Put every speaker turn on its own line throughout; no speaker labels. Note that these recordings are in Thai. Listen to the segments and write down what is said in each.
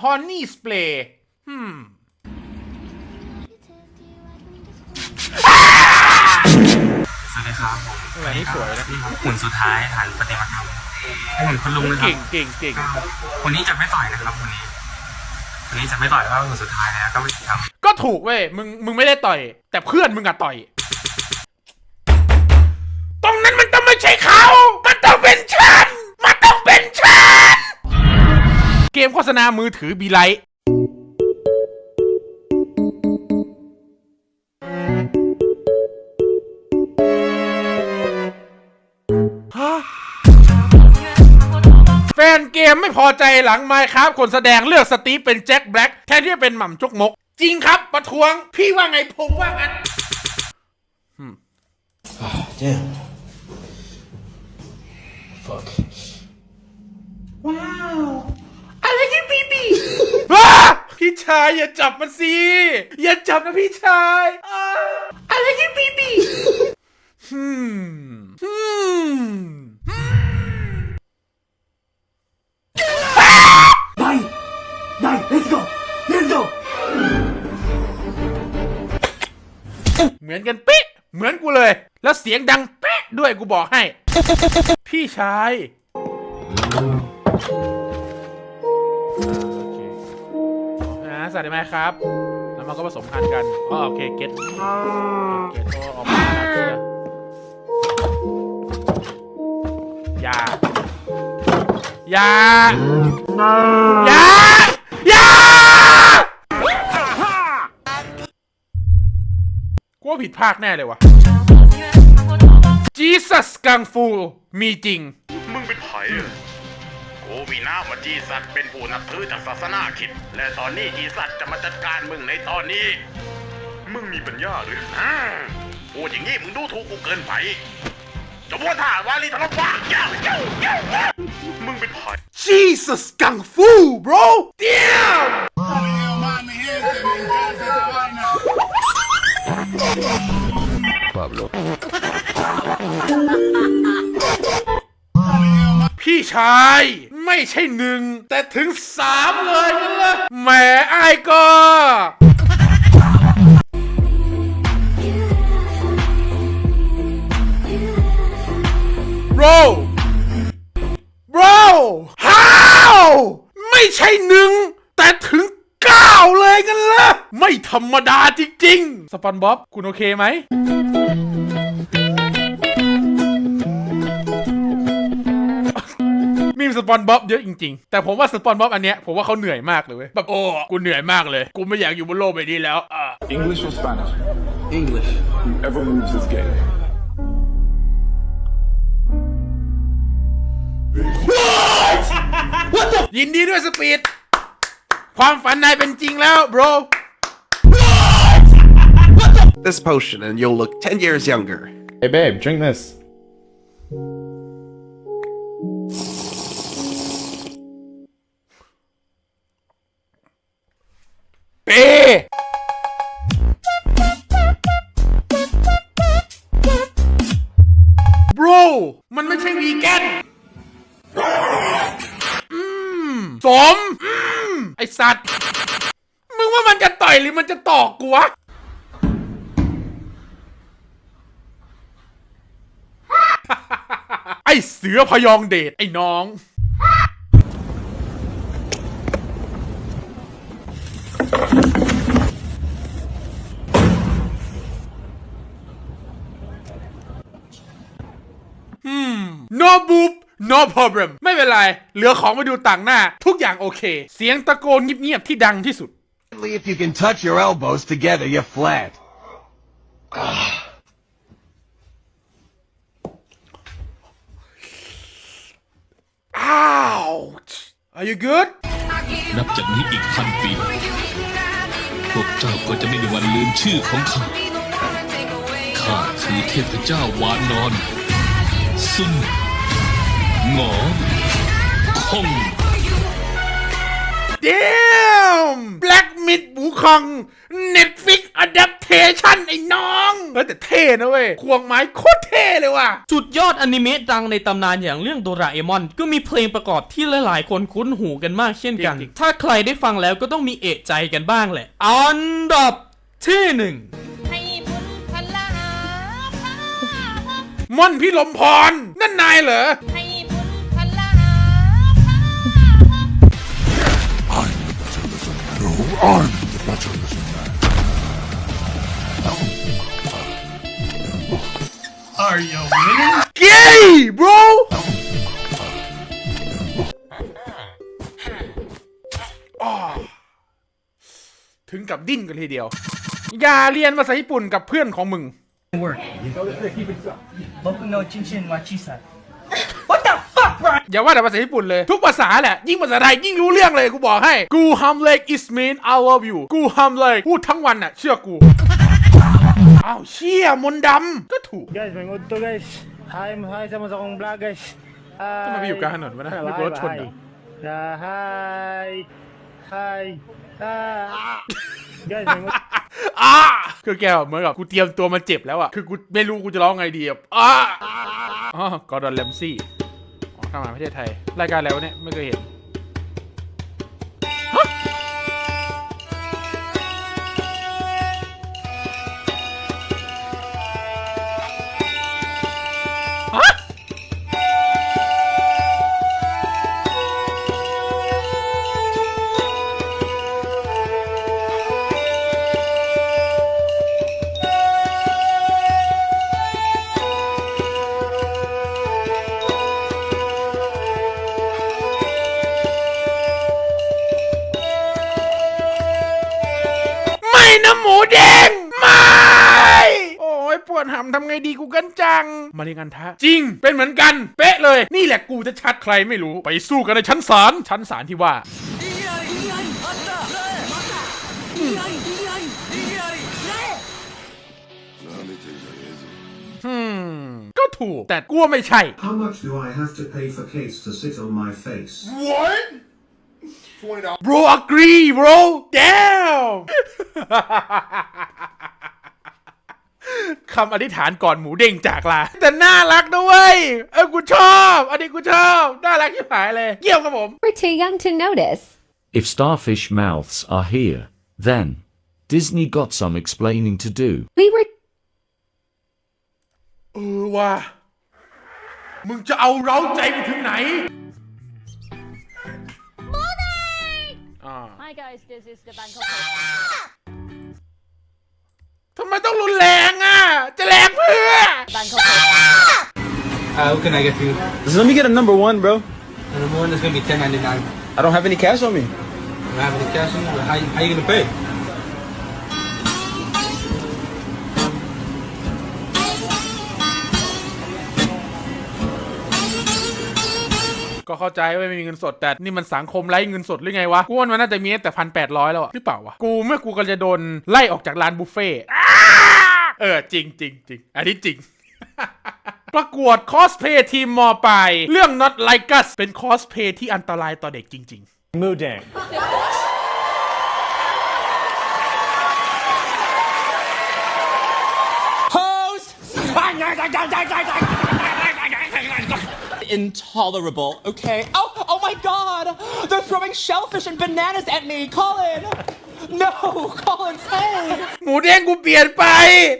Pony Spray อืม
สวัสดีครับผม
อะไรนี่สวยนะ
นี่ครับหุ่นสุดท้ายฐานปฏิมากรรมหุ่นคุณลุงนะครับ
เก่งเก่งเก่ง
คนนี้จะไม่ต่อยนะครับคนนี้คนนี้จะไม่ต่อยเพราะว่าหุ่นสุดท้ายแล้วก็ไม่ทำ
ก็ถูกเว้ย มึง มึงไม่ได้ต่อย แต่เพื่อนมึงอะต่อย ตรงนั้นมันต้องไม่ใช่เขา มันต้องเป็นฉัน มันต้องเป็นฉัน เกมโฆษณามือถือบีไลท์ฮะแฟนเกมไม่พอใจหลังไมค์ครับคนแสดงเลือกสตีฟเป็นแจ็คแบล็กแทนที่จะเป็นหม่ำจกมก จริงครับ ประท้วง พี่ว่าไงผมว่างั้น
Damn. Fuck. า
ย อย่าจับมันสิ อย่าจับนะพี่ชายอ่าอะไรกันบีบีฮึมฮึม
Nine! Nine! Let's go! Let's go!
เหมือนกันเป๊ะ เหมือนกูเลย แล้วเสียงดังเป๊ะด้วยกูบอกให้ พี่ชายโอเค นะใส่ได้ไหมครับ แล้วมันก็ผสมพันธุ์กันอ๋อโอเคเก็ตเก็ตโอออกมาแล้วเจอยายายายากูว่าผิดภาคแน่เลยวะ Jesus กังฟูมีจริง
มึงเป็นไผ่ กูมีน้ามาจีสัตเป็นผู้นับถือจากศาสนาคริด และตอนนี้จีสัตจะมาจัดการมึงในตอนนี้ มึงมีปัญญาหรืออ่าโอ้อย่างงี้มึงดูถูกกูเกินไปจะว่าท่าวาลีทะเลาะฟ้าเย้าเย้าเย้าเย้ามึงเป็นไผ่
Jesus กังฟู bro damn
Pablo.
พี่ชาย ไม่ใช่หนึ่งแต่ถึงสามเลยนั่นละแหมไอ้ายก็ bro bro how ไม่ใช่หนึ่งแต่ถึงเก้าเลยกันละไม่ธรรมดาจริงๆ สปอนบ๊อบ คุณโอเคไหม สปอนบ๊อบเยอะจริงๆ แต่ผมว่าสปอนบ๊อบอันเนี้ยผมว่าเขาเหนื่อยมากเลยเว้ยแบบโอ้กูเหนื่อยมากเลย กูไม่อยากอยู่บนโลกใบนี้แล้วอ่า
English or Spanish?
English.
Whoever moves is gay.
ยินดีด้วยสปีด ความฝันนายเป็นจริงแล้ว bro
This potion and you'll look 10 years younger.
Hey babe, drink this.
สัตว์ มึงว่ามันจะต่อยหรือมันจะตอกกูวะไอเสือพยองเดชไอ้น้อง no boob no problem ไม่เป็นไร เหลือของมาดูต่างหน้า ทุกอย่างโอเค เสียงตะโกนเงียบๆที่ดังที่สุด
Only if you can touch your elbows together, you're flat.
ouch are you good
นับจากนี้อีกพันปี พวกเจ้าก็จะไม่มีวันลืมชื่อของข้า ข้าคือเทพเจ้าวานอนซุน หงอคง
damn black myth บูคอง Netflix adaptation ชั่นไอ้น้องเฮ้ยแต่เท่นะเว้ย ควงไม้โคตรเท่เลยว่ะ
สุดยอดอนิเมะดังในตำนานอย่างเรื่องโดราเอมอน ก็มีเพลงประกอบที่หลายๆ คนคุ้นหูกันมากเช่นกัน
จริงๆ
ถ้าใครได้ฟังแล้วก็ต้องมีเอะใจกันบ้างแหละ อันดับที่หนึ่ง
ให้บุญพลาพา
ม่อนพี่ลมพร นั่นนายเหรอ เกย์ bro อ้อถึงกับดิ้นกันทีเดียว อย่าเรียนภาษาญี่ปุ่นกับเพื่อนของมึง อย่าว่าแต่ภาษาญี่ปุ่นเลย ทุกภาษาแหละ ยิ่งภาษาไทยยิ่งรู้เรื่องเลยกูบอกให้ กูฮัมเลก is mean I love you กูฮัมเลกพูดทั้งวันน่ะ เชื่อกูอ้าวเชี่ยมนต์ดำก็ถูก
Guys, may good to guys. Hi, hi sa mga akong vlog guys.
ทำไมไปอยู่กลางถนนวะนะไม่กลัวรถชนเหรอ
Uh, hi. Hi. Ah. Guys, may good
อ้าคือแกแบบเหมือนกับกูเตรียมตัวมาเจ็บแล้วอะคือกูไม่รู้กูจะร้องไงดีอะอ้าอ๋อกอร์ดอนแลมซี่ กลับมาประเทศไทย รายการแล้วเนี่ยไม่เคยเห็น นะหมูแดงไม่โอ้ยปวดหำทำไงดีกูกันจัง มาเรียนกันทะ จริง เป็นเหมือนกัน เป๊ะเลย นี่แหละกูจะชัดใครไม่รู้ ไปสู้กันในชั้นศาล ชั้นศาลที่ว่า อืม ก็ถูก แต่กูว่าไม่ใช่
How much do I have to pay for Case to sit on my face?
Bro agree bro damn คำอธิษฐานก่อนหมูเด้งจากลา แต่น่ารักด้วยเออกูชอบ อันนี้กูชอบ น่ารักที่หายเลยเยี่ยมครับผม
We're too young to notice.
If starfish mouths are here, then Disney got some explaining to do.
We were
เออว่ะมึงจะเอาเร้าใจไปถึงไหน อ่า
Hi guys this is the Bangkok
ทำไมต้องรุนแรงอ่ะ จะแรงเพื่อ
Bangkok
Uh, what can I get for you?
Just let me get a number one, bro.
The number one is gonna be ten ninety nine.
I don't have any cash on me.
You don't have any cash on you? How, how you gonna pay?
ก็เข้าใจว่าไม่มีเงินสดแต่นี่มันสังคมไร้เงินสดหรือไงวะกูว่ามันน่าจะมีตั้งแต่พันแปดร้อยแล้วอะหรือเปล่าวะกูเมื่อกูก็จะโดนไล่ออกจากร้านบุฟเฟ่ต์อ้าเออจริงจริงจริงอันนี้จริงประกวดคอสเพย์ทีมมอปลายเรื่อง not like us เป็นคอสเพย์ที่อันตรายต่อเด็กจริงๆ
Mudang.
intolerable, okay? Oh, oh my god! They're throwing shellfish and bananas at me! Colin! No! Colin, save!
หมูเด้งกูเปลี่ยนไป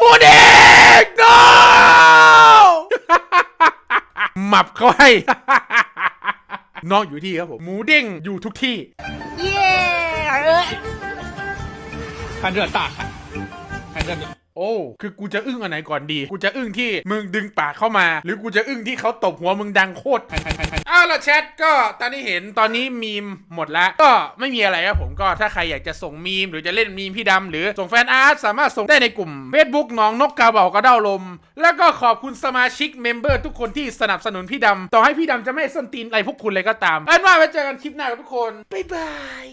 หมูเด้ง no หมับเขาให้ น้องอยู่ที่ครับผม หมูเด้งอยู่ทุกที่
看这大海，看这里。
โอ้คือกูจะอึ้งอันไหนก่อนดี กูจะอึ้งที่มึงดึงปากเข้ามา หรือกูจะอึ้งที่เขาตบหัวมึงดังโคตรอ้าวละแชทก็ตอนนี้เห็นตอนนี้มีมหมดแล้วก็ไม่มีอะไรครับผมก็ถ้าใครอยากจะส่งมีม หรือจะเล่นมีมพี่ดำหรือส่งแฟนอาร์ตสามารถส่งได้ในกลุ่ม Facebook น้องนกกาเบากระเด้าลม แล้วก็ขอบคุณสมาชิกเมมเบอร์ทุกคนที่สนับสนุนพี่ดำต่อให้พี่ดำจะไม่ส้นตีนอะไรพวกคุณเลยก็ตามอาเป็นว่าไว้เจอกันคลิปหน้าครับทุกคนบ๊ายบาย